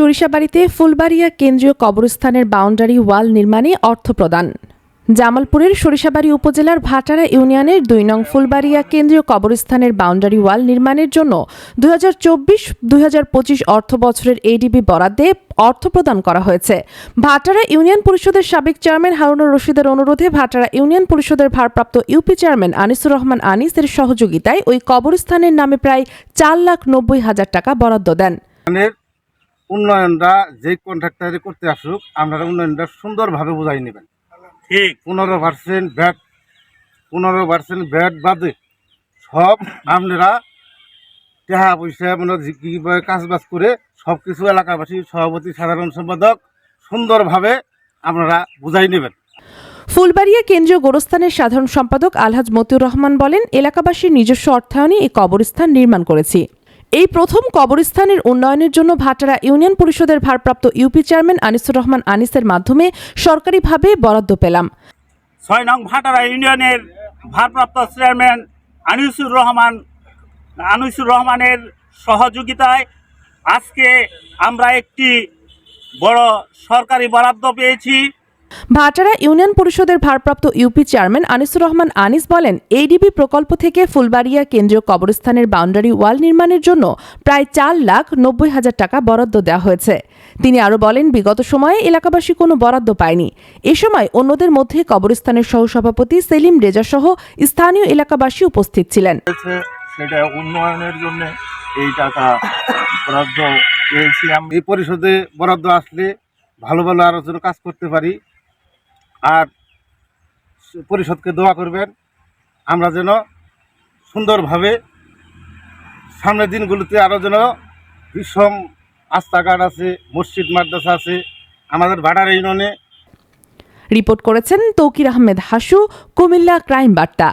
সরিষাবাড়িতে ফুলবাড়িয়া কেন্দ্রীয় কবরস্থানের boundary wall নির্মাণে অর্থ প্রদান। জামালপুরের সরিষাবাড়ি উপজেলার ভাটারা ইউনিয়নের দুই নং ফুলবাড়িয়া কেন্দ্রীয় কবরস্থানের বাউন্ডারি ওয়াল নির্মাণের জন্য দুই হাজার চব্বিশ পঁচিশ অর্থ বছরের এডিবি বরাদ্দে অর্থ প্রদান করা হয়েছে। ভাটারা ইউনিয়ন পরিষদের সাবেক চেয়ারম্যান হারুনুর রশিদের অনুরোধে ভাটারা ইউনিয়ন পরিষদের ভারপ্রাপ্ত ইউপি চেয়ারম্যান আনিসুর রহমান আনিসের সহযোগিতায় ওই কবরস্থানের নামে প্রায় চার লাখ নব্বই হাজার টাকা বরাদ্দ দেন। উন্নয়নটা যে কন্ট্রাক্টারে করতে আসুক আপনারা উন্নয়নটা সুন্দরভাবে বুঝাই নেবেন। ঠিক। পনেরো পার্সেন্ট ব্যাট পনেরো পার্সেন্ট ব্যাট বাদে সব আপনারা টাকা পয়সা মানে যে কীভাবে কাজ বাজ করে সব কিছু এলাকাবাসী সভাপতি সাধারণ সম্পাদক সুন্দরভাবে আপনারা বুঝাই নেবেন। ফুলবাড়িয়া কেন্দ্রীয় গোরস্থানের সাধারণ সম্পাদক আলহাজ মতিউর রহমান বলেন এলাকাবাসীর নিজস্ব অর্থায়নে এই কবরস্থান নির্মাণ করেছি। এই প্রথম কবরস্থানের উন্নয়নের জন্য ভাটারা ইউনিয়ন পরিষদের ভারপ্রাপ্ত ইউপি চেয়ারম্যান আনিসুর রহমান আনিসের মাধ্যমে সরকারিভাবে বরাদ্দ পেলাম। ছয় নং ভাটারা ইউনিয়নের ভারপ্রাপ্ত চেয়ারম্যান আনিসুর রহমান, আনিসুর রহমানের সহযোগিতায় আজকে আমরা একটি বড় সরকারি বরাদ্দ পেয়েছি। ভাটারা ইউনিয়ন পরিষদের ভারপ্রাপ্ত ইউপি চেয়ারম্যান আনিসুর রহমান আনিস বলেন এইডিবি প্রকল্প থেকে ফুলবাড়িয়া কেন্দ্রীয় কবরস্থানের বাউন্ডারি ওয়াল নির্মাণের জন্য প্রায় চার লাখ নব্বই হাজার টাকা বরাদ্দ দেওয়া হয়েছে। তিনি আরও বলেন, বিগত সময়ে এলাকাবাসী কোনো বরাদ্দ পায়নি। এ সময় অন্যদের মধ্যে কবরস্থানের সহসভাপতি সেলিম রেজা সহ স্থানীয় এলাকাবাসী উপস্থিত ছিলেন। সেটা উন্নয়নের জন্য এই টাকা বরাদ্দ এই পরিষদে বরাদ্দ আসলে ভালো ভালো যেন কাজ করতে পারি। আর পরিষদকে দোয়া করবেন। আমরা যেন সুন্দরভাবে সামনের দিনগুলোতে আরও যেন বিষম আস্থাঘাট আছে, মসজিদ, মাদ্রাসা আছে, আমাদের ভাড়ার ইউনিয়নে। রিপোর্ট করেছেন তৌকির আহমেদ হাসু, কুমিল্লা ক্রাইম বার্তা।